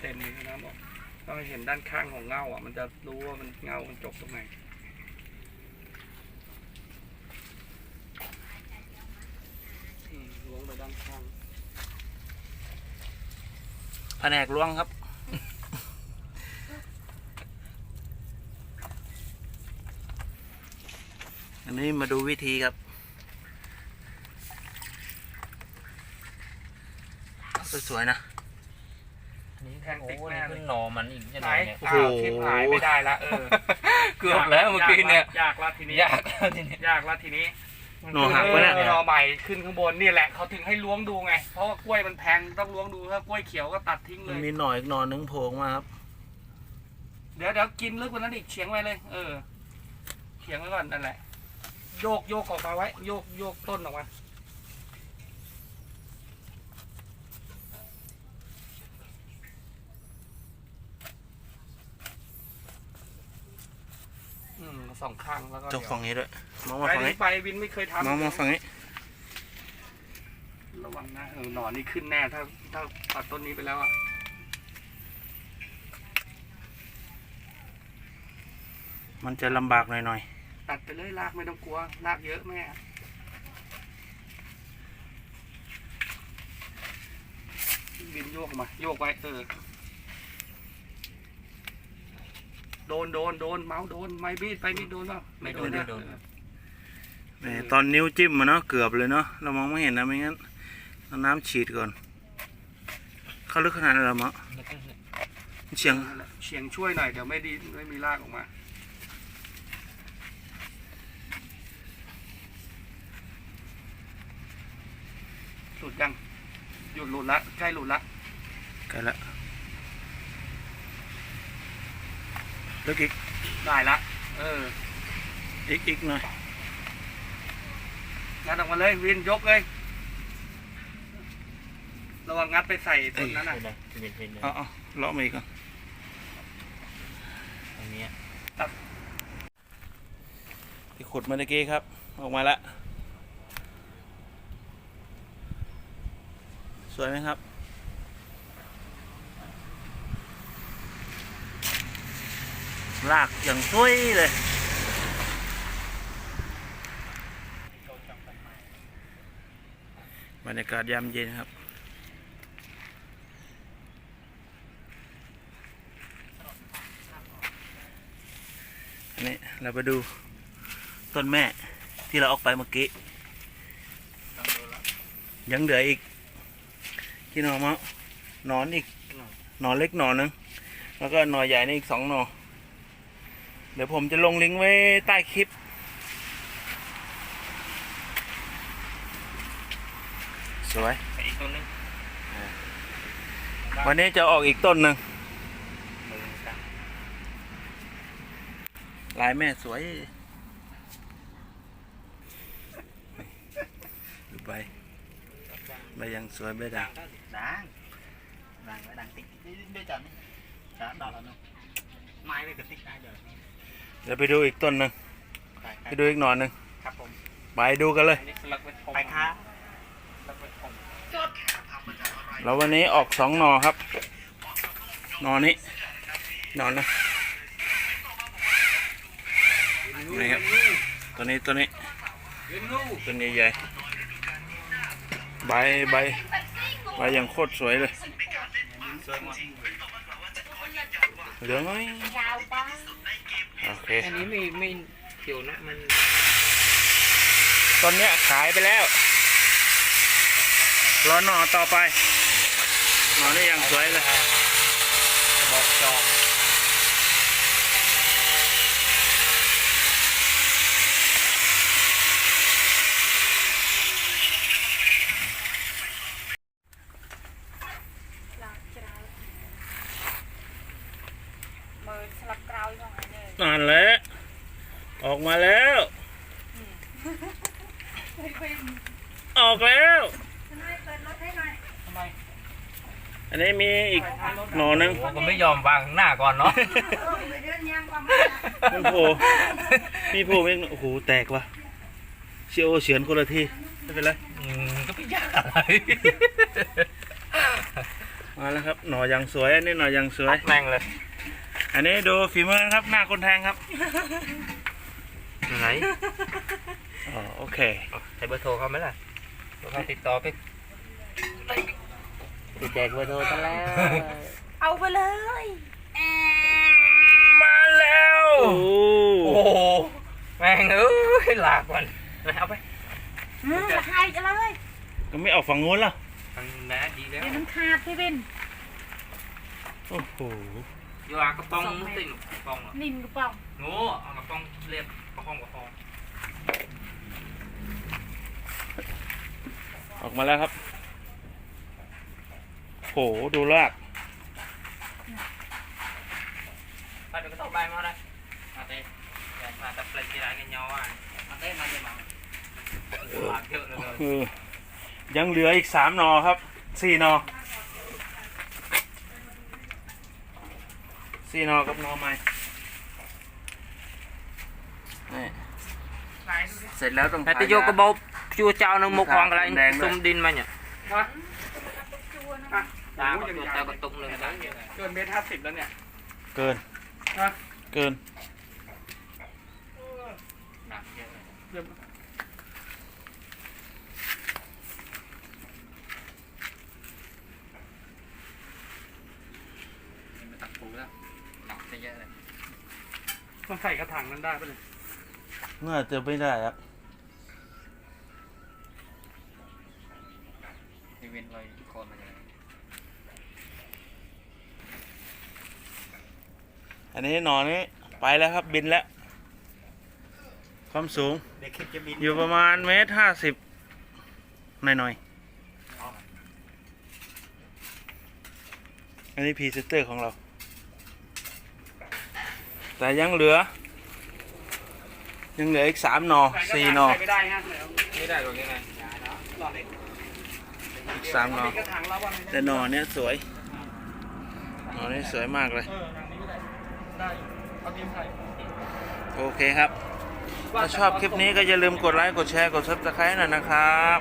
เต็มเลยนะบอกต้องให้เห็นด้านข้างของเงาอะ มันจะรู้ว่ามันเงา มันจบตรงไหนล้วงไปด้านข้างแผนกล้วงครับอันนี้มาดูวิธีครับ สวยๆนะ อันนี้โอ้โหนี่ขึ้นหนอมันอีกจะไหไหนนเนี่ยอ้าวทิพหายไม่ได้ละเออเกือบแล้วเมื่อกี้เนี่ยยากละทีนี้ยากแล้วทีนี้ ยากละทีนี้หน่อหักปะเนี่ยออหน่อใหม่ขึ้นข้างบนนี่แหละเขาถึงให้ล้วงดูไง เพราะว่ากล้วยมันแพงต้องล้วงดูถ้ากล้วยเขียวก็ตัดทิ้งเลมันย มีหน่อยอีกหน่อนึงโผล่ออกมาครับ เดี๋ยวเดี๋ยวกินลึกกว่านั้นอีกเฉียงไว้เลย เออเฉียงไว้ก่อนนั่นแหละ โยกโยกออกมาไว้ โยกโยกต้นออกมาอืม สองข้างแล้วก็จกฝั่งนี้ด้วยมองไปมาฝั่งนี้ไปวินไม่เคยทำมองมาฝั่งนี้ระวังนะเออหนอนนี่ขึ้นแน่ถ้าถ้าตัดต้นนี้ไปแล้วอะมันจะลำบากหน่อยตัดไปเลยรากไม่ต้องกลัวรากเยอะแม่บินโยกออกมา โยกไว้เออ โดนโดนโดนเมาส์โดนไม้บีดไปมีดโดนเปล่าไม่โดน นะๆแหมตอนนิ้วจิ้มมาเนาะเกือบเลยเนาะเรามองไม่เห็นนะไม่งั้นเอาน้ำฉีดก่อน เข้าลึกขนาดนั้นเหรอมะเฉียงนั่นแหละเฉียงช่วยหน่อยเดี๋ยวไม่ดีไม่มีรากออกมา หลุดยังหยุดหลุดละใกล้หลุดละใกล้ละ ลึกอีกได้ละ เออ อีกอีกหน่อยงัดออกมาเลยวินยกเลย ระวังงัดไปใส่ต้นนั้นน่ะเป็นไรเป็นเป็นเอาเอาเลาะมาอีกอะตรงเนี้ยที่ขุดเมื่อกี้ครับ ออกมาแล้วสวยไหมครับ ลากอย่างสวยเลยบรรยากาศยามเย็นครับอันนี้เราไปดูต้นแม่ที่เราออกไปเมื่อกี้ ยังเหลืออีกที่นอนมะนอนอีกนอนเล็กนอนนึงแล้วก็นอนใหญ่นี่อีกสองนอน เดี๋ยวผมจะลงลิงก์ไว้ใต้คลิป สวย อีกตัวนึงวันนี้จะออกอีกต้นหนึ่งมือกันลายแม่สวยดูใบใบยังสวยใบด่างดังดังไว้ดังติ๊กด้วยจันนี่จ้าดอกแล้วเนาะไม้เลยก็ติ๊กได้เดี๋ยว เดี๋ยวไปดูอีกต้นหนึ่งไปดูอีกหนอนหนึ่งครับผมไปดูกันเลยอันนี้สลักเป็นผมไปค่ะสลักเป็นผมแล้ววันนี้ออกสองหนอครับหนอนี้หนอนนะนี่ครับตัวนี้ตัวนี้เรียนรู้ตัวนี้ใหญ่ใบใบใบอย่างโคตรสวยเลยสวยมากเหลืองไหม โอเค อันนี้ไม่ไม่เขียวนะมันต้นเนี้ยขายไปแล้ว รอหน่อต่อไป หน่อนี่ยังสวยเลย บอกจอง ออกแล้วហើយเปิดรถให้หน่อยทำไมอันนี้มีอีกหน่อหนึง ผมก็ไม่ยอมวางข้างหน้าก่อนเนาะเออไปเดินย่างความมันโผล่มีโผล่เองโอ้โหแตกว่ะเชียวเฉือนคนละทีไม่เป็นไรอืมก็ไม่ยากอะไรมาแล้วครับหน่อยังสวย อันนี้หน่อยังสวย แม่งเลยอันนี้ดูฝีมือนะครับหน้าคนแทงครับ ไหน อ๋อโอเคใช้เบอร์โทรเขาไหมล่ะเขาติดต่อไปติดแจกเบอร์โทรซะแล้ว เอาไปเลย มาแล้ว โอ้โหแม่งเอ้ยหลากมันเอาไปอืมละให้กันเลยก็ไม่ออกฝั่งนู้นล่ะมันแม้ดีแล้วเดี๋ยวมันขาดพี่วินโอ้โหอยู่อากระป๋องติ่งกระป๋องเหรอนิ่มกระป๋องโง่เอากระป๋องเรียบกระป๋องกระป๋อง ออกมาแล้วครับโหดูลากไปเดี๋ยวก็ต้องใบมาเลยมาเต้มาตะเปลกีฬากันยออะมาเต้มาเต้มาเยอะเลยยังเหลืออีกสามนอครับสี่นอสี่นอกับนอใหม่เสร็จแล้วต้องแต่ตะโยกกระบอ กชัวเจ้านึงมุกวางอะไรซุ่มดินมาเนี่ยฮะจัวนะอะตาก็ตัวเจ้าก็ตุ้มเลยนะเกินเมตรห้าสิบแล้วเนี่ย เกิน ฮะ เกินหนักเยอะเดี๋ยวมันตักปูแล้วหนักเยอะเลยมันใส่กระถางนั้นได้ปะเนี่ย น่าจะไม่ได้ครั เว้นไว้โคนมันเลยอันนี้หนอนนี้ไปแล้วครับบินแล้ว ความสูง เด็กคิดจะบินอยู่ประมาณเมตรห้าสิบหน่อยๆ อันนี้พรีเซนเตอร์ของเรา แต่ยังเหลือ ยังเหลืออีกสามหนอสี่หนอไม่ได้ฮะเดี๋ยไม่ได้หรอกยังไงรอเด็ก สามหนอแล้ววันแต่หนอเนี้ยสวยหนอนี้สวยมากเลยโอเคครับ ถ้าชอบคลิปนี้ก็อย่าลืมกดไลค์กดแชร์กดซับสไครต์หน่อยนะครับ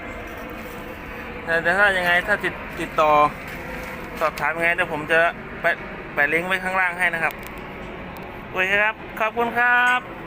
แต่แต่ถ้ายังไงถ้าติดติดต่อสอบถามยังไงเดี๋ยวผมจะแปะแปะลิงก์ไว้ข้างล่างให้นะครับโอเคครับ ขอบคุณครับ